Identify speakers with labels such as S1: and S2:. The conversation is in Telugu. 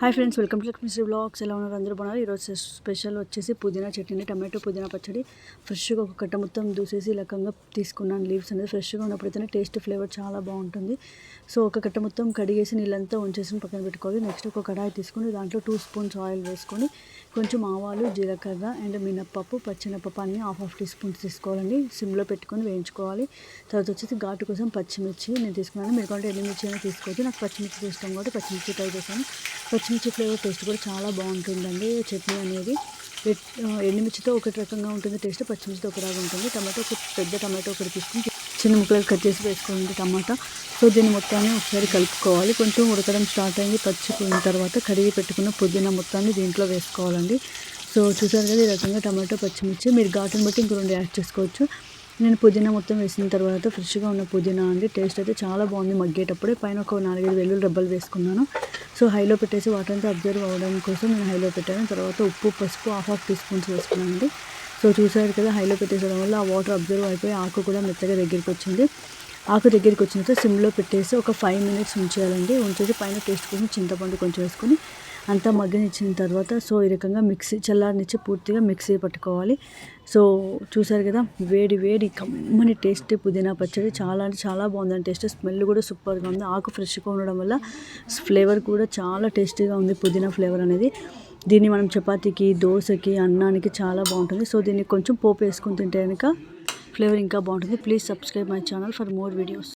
S1: Hi friends welcome to Lakshmi blogs. ఎలా ఉన్నారు? అందరూ బాగున్నారు? ఈరోజు స్పెషల్ వచ్చేసి పుదీనా చట్నీ టమాటో పుదీనా పచ్చడి. ఫ్రెష్గా ఒక కట్ట మొత్తం దూసేసి రకంగా తీసుకున్నాను. లీవ్స్ అనేది ఫ్రెష్గా ఉన్నప్పుడైతేనే టేస్ట్ ఫ్లేవర్ చాలా బాగుంటుంది. సో ఒక కట్ట మొత్తం కడిగేసి నీళ్ళంతా ఉంచేసి పక్కన పెట్టుకోవాలి. నెక్స్ట్ ఒక కడాయి తీసుకొని దాంట్లో టూ స్పూన్స్ ఆయిల్ వేసుకొని కొంచెం ఆవాలు జీలకర్ర అండ్ మినప్పప్పు పచ్చిమిరపప్పు అన్ని హాఫ్ హాఫ్ టీ స్పూన్స్ తీసుకోవాలండి. సిమ్లో పెట్టుకొని వేయించుకోవాలి. తర్వాత వచ్చేసి ఘాటు కోసం పచ్చిమిర్చి నేను తీసుకున్నాను. మీరు కొంటే ఎండుమిర్చి అయినా తీసుకోవచ్చు. నాకు పచ్చిమిర్చి ఇష్టం కాబట్టి పచ్చిమిర్చి ట్రై చేశాను. పచ్చిమిర్చి ఫ్లేవర్ టేస్ట్ కూడా చాలా బాగుంటుందండి. చట్నీ అనేది ఎండుమిర్చితో ఒకటి రకంగా ఉంటుంది టేస్ట్ పచ్చిమిర్చితో ఒకలాగా ఉంటుంది. టమాటో ఒక పెద్ద టమాటో ఒకటి తీసుకుని చిన్న ముక్కలు కట్ చేసి వేసుకోండి టమాటా. సో దీన్ని మొత్తాన్ని ఒకసారి కలుపుకోవాలి. కొంచెం ఉడకడం స్టార్ట్ అయింది. పచ్చిపోయిన తర్వాత కడిగి పెట్టుకున్న పుదీనా మొత్తాన్ని దీంట్లో వేసుకోవాలండి. సో చూసారు కదా ఈ రకంగా టమాటో పచ్చిమిర్చి. మీరు ఘాటును బట్టి ఇంకో రెండు యాడ్ చేసుకోవచ్చు. నేను పుదీనా మొత్తం వేసిన తర్వాత ఫ్రెష్గా ఉన్న పుదీనా అండి. టేస్ట్ అయితే చాలా బాగుంది మగ్గేటప్పుడే. పైన ఒక నాలుగైదు వెల్లుల్లి డబ్బలు వేసుకున్నాను. సో హైలో పెట్టేసి వాటర్ అంతా అబ్జర్వ్ అవ్వడం కోసం నేను హైలో పెట్టాను. తర్వాత ఉప్పు పసుపు హాఫ్ హాఫ్ టీ స్పూన్స్ వేసుకున్నాను అండి. సో చూసారు కదా హైలో పెట్టేసడం వల్ల ఆ వాటర్ అబ్జర్వ్ అయిపోయి ఆకు కూడా మెత్తగా దగ్గరికి వచ్చింది. ఆకు దగ్గరికి వచ్చిన తర్వాత సిమ్లో పెట్టేసి ఒక ఫైవ్ మినిట్స్ ఉంచేయాలండి ఉంచేసి పైన టేస్ట్ కోసం చింతపండు కొంచెం వేసుకొని అంతా మగ్గనిచ్చిన తర్వాత సో ఈ రకంగా మిక్సీ చల్లారనిచ్చి పూర్తిగా మిక్సీ పట్టుకోవాలి. సో చూసారు కదా వేడి వేడి కమ్మని టేస్ట్ పుదీనా పచ్చడి చాలా అంటే చాలా బాగుందండి. టేస్ట్ స్మెల్ కూడా సూపర్గా ఉంది. ఆకు ఫ్రెష్గా ఉండడం వల్ల ఫ్లేవర్ కూడా చాలా టేస్టీగా ఉంది పుదీనా ఫ్లేవర్ అనేది. దీన్ని మనం చపాతీకి దోశకి అన్నానికి చాలా బాగుంటుంది. సో దీన్ని కొంచెం పోపు వేసుకుని తింటే కనుక ఫ్లేవర్ ఇంకా బాగుంటుంది. Please subscribe my channel for more videos.